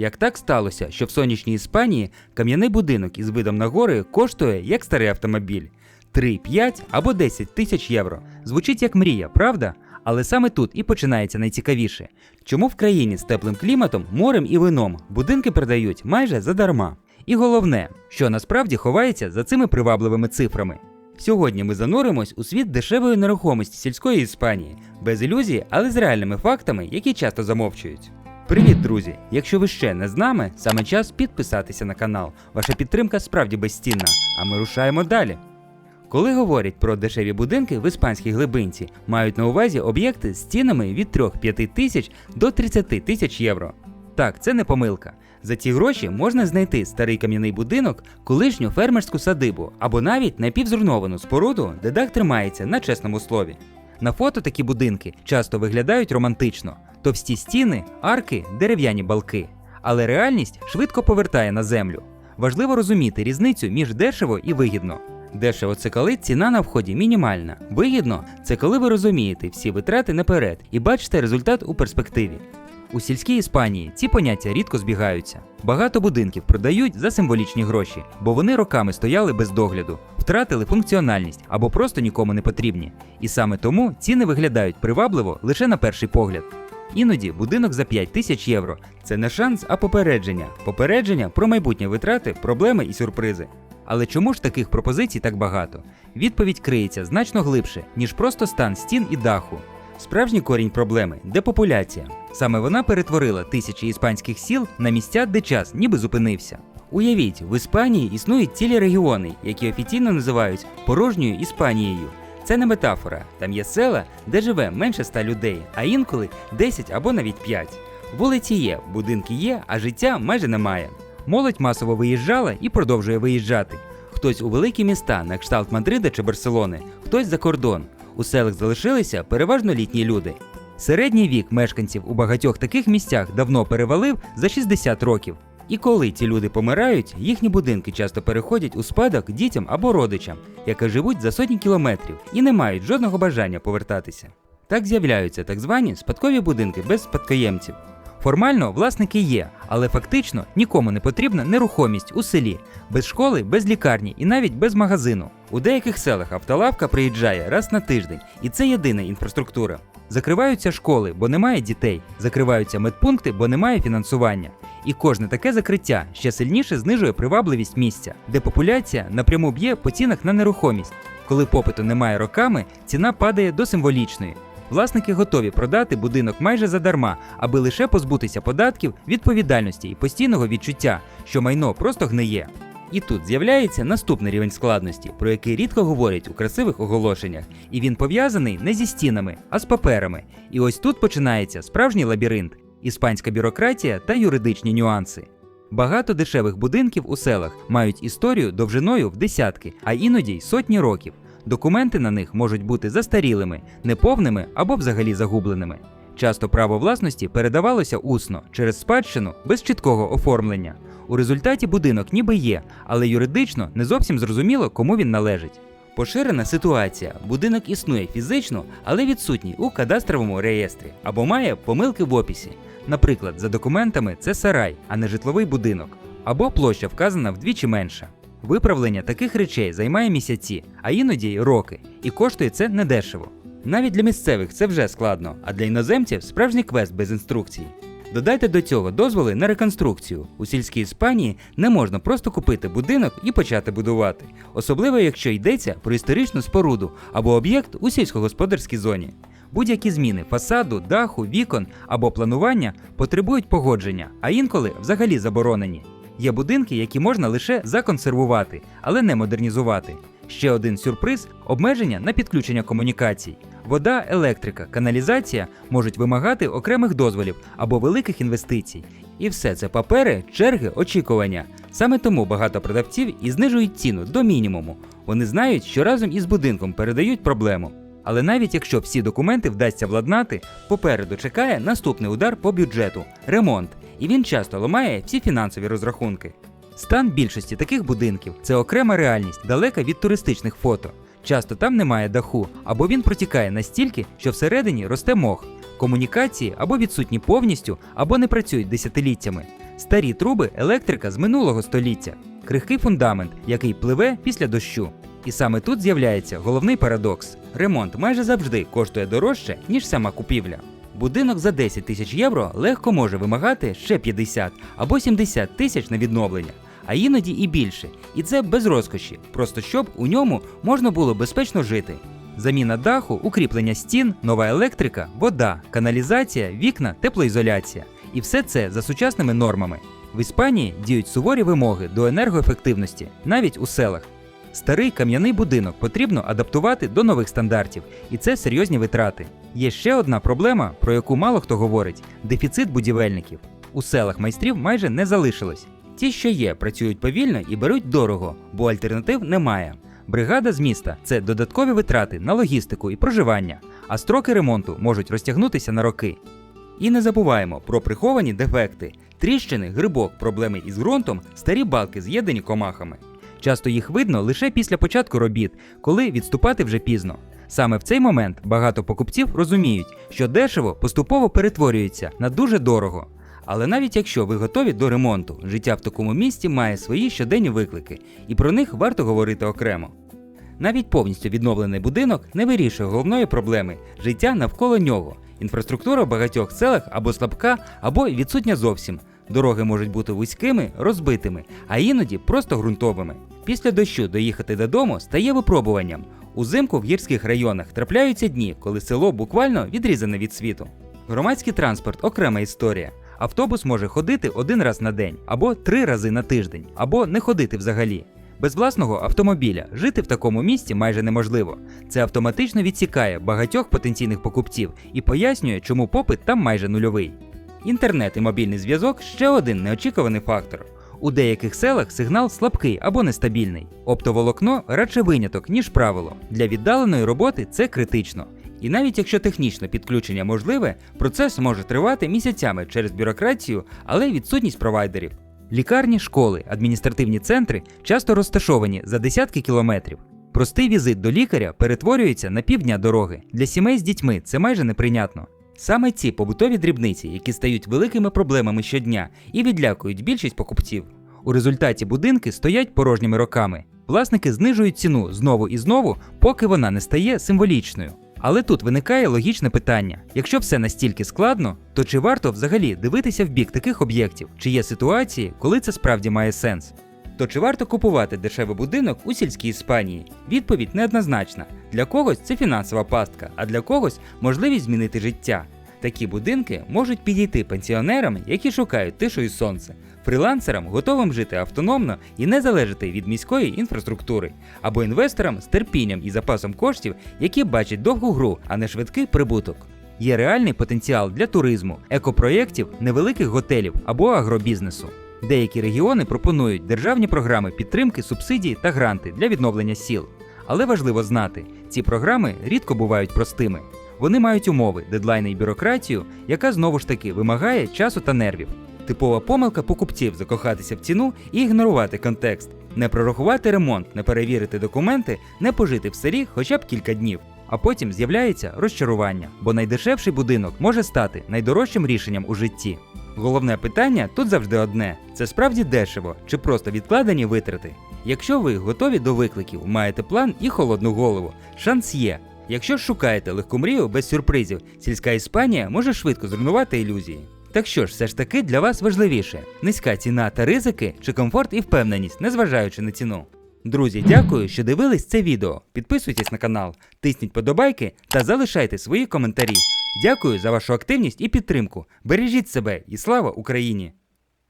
Як так сталося, що в сонячній Іспанії кам'яний будинок із видом на гори коштує як старий автомобіль 3, 5 або 10 тисяч євро. Звучить як мрія, правда? Але саме тут і починається найцікавіше. Чому в країні з теплим кліматом, морем і вином будинки продають майже задарма? І головне, що насправді ховається за цими привабливими цифрами. Сьогодні ми зануримось у світ дешевої нерухомості сільської Іспанії, без ілюзій, але з реальними фактами, які часто замовчують. Привіт, друзі! Якщо ви ще не з нами, саме час підписатися на канал. Ваша підтримка справді безцінна, а ми рушаємо далі. Коли говорять про дешеві будинки в іспанській глибинці, мають на увазі об'єкти з цінами від 3-5 тисяч до 30 тисяч євро. Так, це не помилка. За ці гроші можна знайти старий кам'яний будинок, колишню фермерську садибу або навіть напівзруйновану споруду, де дах тримається на чесному слові. На фото такі будинки часто виглядають романтично: товсті стіни, арки, дерев'яні балки. Але реальність швидко повертає на землю. Важливо розуміти різницю між дешево і вигідно. Дешево це коли ціна на вході мінімальна. Вигідно це коли ви розумієте всі витрати наперед і бачите результат у перспективі. У сільській Іспанії ці поняття рідко збігаються. Багато будинків продають за символічні гроші, бо вони роками стояли без догляду, втратили функціональність або просто нікому не потрібні. І саме тому ціни виглядають привабливо лише на перший погляд. Іноді будинок за 5 тисяч євро це не шанс, а попередження. Попередження про майбутні витрати, проблеми і сюрпризи. Але чому ж таких пропозицій так багато? Відповідь криється значно глибше, ніж просто стан стін і даху. Справжній корінь проблеми депопуляція. Саме вона перетворила тисячі іспанських сіл на місця, де час ніби зупинився. Уявіть, в Іспанії існують цілі регіони, які офіційно називають порожньою Іспанією. Це не метафора. Там є села, де живе менше ста людей, а інколи 10 або навіть 5. Вулиці є, будинки є, а життя майже немає. Молодь масово виїжджала і продовжує виїжджати. Хтось у великі міста, на кшталт Мадрида чи Барселони, хтось за кордон. У селах залишилися переважно літні люди. Середній вік мешканців у багатьох таких місцях давно перевалив за 60 років. І коли ці люди помирають, їхні будинки часто переходять у спадок дітям або родичам, які живуть за сотні кілометрів і не мають жодного бажання повертатися. Так з'являються так звані спадкові будинки без спадкоємців. Формально власники є, але фактично нікому не потрібна нерухомість у селі, без школи, без лікарні і навіть без магазину. У деяких селах автолавка приїжджає раз на тиждень, і це єдина інфраструктура. Закриваються школи, бо немає дітей, закриваються медпункти, бо немає фінансування. І кожне таке закриття ще сильніше знижує привабливість місця, де популяція напряму б'є по цінах на нерухомість. Коли попиту немає роками, ціна падає до символічної. Власники готові продати будинок майже задарма, аби лише позбутися податків, відповідальності і постійного відчуття, що майно просто гниє. І тут з'являється наступний рівень складності, про який рідко говорять у красивих оголошеннях, і він пов'язаний не зі стінами, а з паперами. І ось тут починається справжній лабіринт, іспанська бюрократія та юридичні нюанси. Багато дешевих будинків у селах мають історію довжиною в десятки, а іноді й сотні років. Документи на них можуть бути застарілими, неповними або взагалі загубленими. Часто право власності передавалося усно через спадщину без чіткого оформлення. У результаті будинок ніби є, але юридично не зовсім зрозуміло, кому він належить. Поширена ситуація: будинок існує фізично, але відсутній у кадастровому реєстрі або має помилки в описі. Наприклад, за документами це сарай, а не житловий будинок, або площа вказана вдвічі менша. Виправлення таких речей займає місяці, а іноді й роки, і коштує це недешево. Навіть для місцевих це вже складно, а для іноземців справжній квест без інструкцій. Додайте до цього дозволи на реконструкцію. У сільській Іспанії не можна просто купити будинок і почати будувати, особливо якщо йдеться про історичну споруду або об'єкт у сільськогосподарській зоні. Будь-які зміни фасаду, даху, вікон або планування потребують погодження, а інколи взагалі заборонені. Є будинки, які можна лише законсервувати, але не модернізувати. Ще один сюрприз обмеження на підключення комунікацій. Вода, електрика, каналізація можуть вимагати окремих дозволів або великих інвестицій. І все це папери, черги, очікування. Саме тому багато продавців і знижують ціну до мінімуму. Вони знають, що разом із будинком передають проблему. Але навіть якщо всі документи вдасться владнати, попереду чекає наступний удар по бюджету ремонт, і він часто ламає всі фінансові розрахунки. Стан більшості таких будинків це окрема реальність, далека від туристичних фото. Часто там немає даху, або він протікає настільки, що всередині росте мох. Комунікації або відсутні повністю, або не працюють десятиліттями. Старі труби електрика з минулого століття, крихкий фундамент, який пливе після дощу. І саме тут з'являється головний парадокс: ремонт майже завжди коштує дорожче, ніж сама купівля. Будинок за 10 тисяч євро легко може вимагати ще 50 або 70 тисяч на відновлення, а іноді і більше. І це без розкоші, просто щоб у ньому можна було безпечно жити. Заміна даху, укріплення стін, нова електрика, вода, каналізація, вікна, теплоізоляція. І все це за сучасними нормами. В Іспанії діють суворі вимоги до енергоефективності, навіть у селах. Старий кам'яний будинок потрібно адаптувати до нових стандартів, і це серйозні витрати. Є ще одна проблема, про яку мало хто говорить: дефіцит будівельників. У селах майстрів майже не залишилось. Ті, що є, працюють повільно і беруть дорого, бо альтернатив немає. Бригада з міста це додаткові витрати на логістику і проживання, а строки ремонту можуть розтягнутися на роки. І не забуваємо про приховані дефекти: тріщини, грибок, проблеми із ґрунтом, старі балки з'єднані комахами. Часто їх видно лише після початку робіт, коли відступати вже пізно. Саме в цей момент багато покупців розуміють, що дешево поступово перетворюється на дуже дорого. Але навіть якщо ви готові до ремонту, життя в такому місті має свої щоденні виклики, і про них варто говорити окремо. Навіть повністю відновлений будинок не вирішує головної проблеми життя навколо нього. Інфраструктура в багатьох селах або слабка, або відсутня зовсім. Дороги можуть бути вузькими, розбитими, а іноді просто ґрунтовими. Після дощу доїхати додому стає випробуванням. Узимку в гірських районах трапляються дні, коли село буквально відрізане від світу. Громадський транспорт окрема історія. Автобус може ходити один раз на день, або три рази на тиждень, або не ходити взагалі. Без власного автомобіля жити в такому місті майже неможливо. Це автоматично відсікає багатьох потенційних покупців і пояснює, чому попит там майже нульовий. Інтернет і мобільний зв'язок ще один неочікуваний фактор. У деяких селах сигнал слабкий або нестабільний. Оптоволокно радше виняток, ніж правило. Для віддаленої роботи це критично. І навіть якщо технічно підключення можливе, процес може тривати місяцями через бюрократію, але й відсутність провайдерів. Лікарні, школи, адміністративні центри часто розташовані за десятки кілометрів. Простий візит до лікаря перетворюється на півдня дороги. Для сімей з дітьми це майже неприйнятно. Саме ці побутові дрібниці, які стають великими проблемами щодня і відлякують більшість покупців. У результаті будинки стоять порожніми роками. Власники знижують ціну знову і знову, поки вона не стає символічною. Але тут виникає логічне питання: якщо все настільки складно, то чи варто взагалі дивитися в бік таких об'єктів, чи є ситуації, коли це справді має сенс? То чи варто купувати дешевий будинок у сільській Іспанії? Відповідь неоднозначна. Для когось це фінансова пастка, а для когось можливість змінити життя. Такі будинки можуть підійти пенсіонерам, які шукають тишу і сонце, фрілансерам, готовим жити автономно і не залежати від міської інфраструктури, або інвесторам з терпінням і запасом коштів, які бачать довгу гру, а не швидкий прибуток. Є реальний потенціал для туризму, екопроєктів, невеликих готелів або агробізнесу. Деякі регіони пропонують державні програми підтримки, субсидії та гранти для відновлення сіл. Але важливо знати, ці програми рідко бувають простими. Вони мають умови, дедлайни і бюрократію, яка знову ж таки вимагає часу та нервів. Типова помилка покупців закохатися в ціну і ігнорувати контекст, не прорахувати ремонт, не перевірити документи, не пожити в селі хоча б кілька днів. А потім з'являється розчарування, бо найдешевший будинок може стати найдорожчим рішенням у житті. Головне питання тут завжди одне: це справді дешево чи просто відкладені витрати. Якщо ви готові до викликів, маєте план і холодну голову, шанс є. Якщо ж шукаєте легку мрію без сюрпризів, сільська Іспанія може швидко зруйнувати ілюзії. Так що ж, все ж таки для вас важливіше: низька ціна та ризики чи комфорт і впевненість, незважаючи на ціну. Друзі, дякую, що дивились це відео. Підписуйтесь на канал, тисніть подобайки та залишайте свої коментарі. Дякую за вашу активність і підтримку. Бережіть себе і слава Україні!